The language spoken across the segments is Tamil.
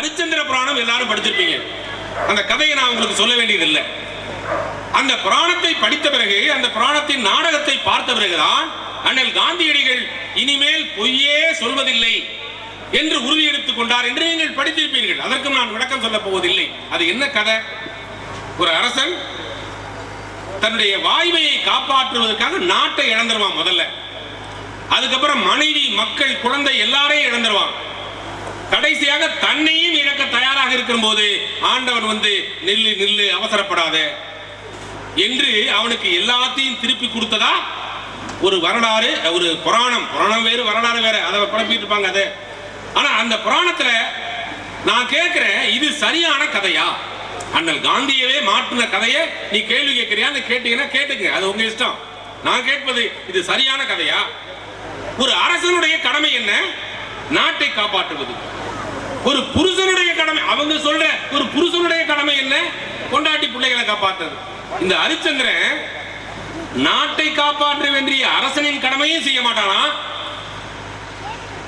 ஹரிச்சந்திர புராணம் எல்லாரும் படிச்சிருப்பீங்க. அந்த கதையை நான் உங்களுக்கு சொல்ல வேண்டியதில்லை. அந்த புராணத்தை படித்த பிறகு அந்த புராணத்தின் நாடகத்தை பார்த்த பிறகுதான் அண்ணல் காந்தியடிகள் இனிமேல் பொய்யே சொல்வதில்லை என்று உறுதி எடுத்துக் கொண்டார் என்று நீங்கள் படித்திருப்பீர்கள். அதற்கும் நான் விளக்கம் சொல்ல போவதில்லை. அது என்ன கதை? ஒரு அரசன் தன்னுடைய வாய்மையை காப்பாற்றுவதற்காக நாட்டை இழந்துருவான் முதல்ல. அதுக்கப்புறம் மனைவி மக்கள் குழந்தை எல்லாரையும் இழந்துருவான். கடைசியாக தன்னை நடக்கும் போது ஆண்டவன் வந்து நில்லு நில்லு அவசரப்படாத. என்று அவனுக்கு எல்லாத்தையும் திருப்பி கொடுத்ததா? ஒரு வரலாறு ஒரு புராணம். புராணம் வேறு வரலாறு வேற. அதை குழப்பிட்டு இருப்பாங்க அது. ஆனா அந்த புராணத்துல நான் கேட்கிறேன் இது சரியான கதையா? அண்ணல் காந்தியவே மாற்றின கதையை நீ கேள்வி கேட்கிறியான்னு கேட்டீங்கன்னா கேட்டுங்க அது உங்க இஷ்டம். நான் கேட்பது இது சரியான கதையா? ஒரு அரசனுடைய கடமை என்ன? நாட்டை காப்பாற்றுவது. ஒரு புருஷன் அவங்க சொல்ற ஒரு புருஷனுடைய கடமை என்ன? கொண்டாட்டி பிள்ளைகளை காப்பாற்றுறது இந்த ஹரிச்சந்திரன் நாட்டை காப்பாற்ற வேண்டிய அரசனின் கடமையும் செய்ய மாட்டானா?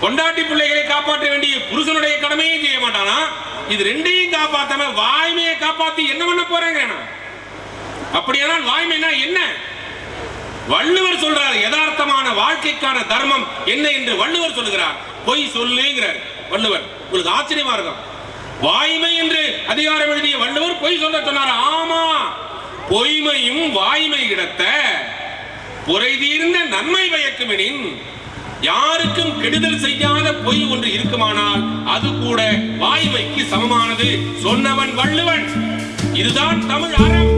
கொண்டாட்டி பிள்ளைகளை காப்பாற்ற வேண்டிய புருஷனுடைய கடமையும் செய்ய மாட்டானா? இது ரெண்டையும் காப்பாத்தாம வாய்மையை காப்பாத்தி என்ன பண்ண போறேங்க அப்படியானால் வாய்மைனா என்ன? வள்ளுவர் சொல்றார் யதார்த்தமான வாழ்க்கைக்கான தர்மம் என்ன? என்று வள்ளுவர் சொல்லுகிறார். பொய் சொல்லுங்கிறார் வள்ளுவர். உங்களுக்கு ஆச்சரியமா இருக்கும். வாய்மை என்று அதிகாரம் எழுதிய வள்ளுவர் பொய் சொல்ல சொன்னார். ஆமா பொய்மையும் வாய்மை கிடத்த பொறை தீர்ந்த நன்மை பயக்குமெனின் யாருக்கும் கெடுதல் செய்யாத பொய் ஒன்று இருக்குமானால் அது கூட வாய்மைக்கு சமமானது சொன்னவன் வள்ளுவன். இதுதான் தமிழ் அறம்.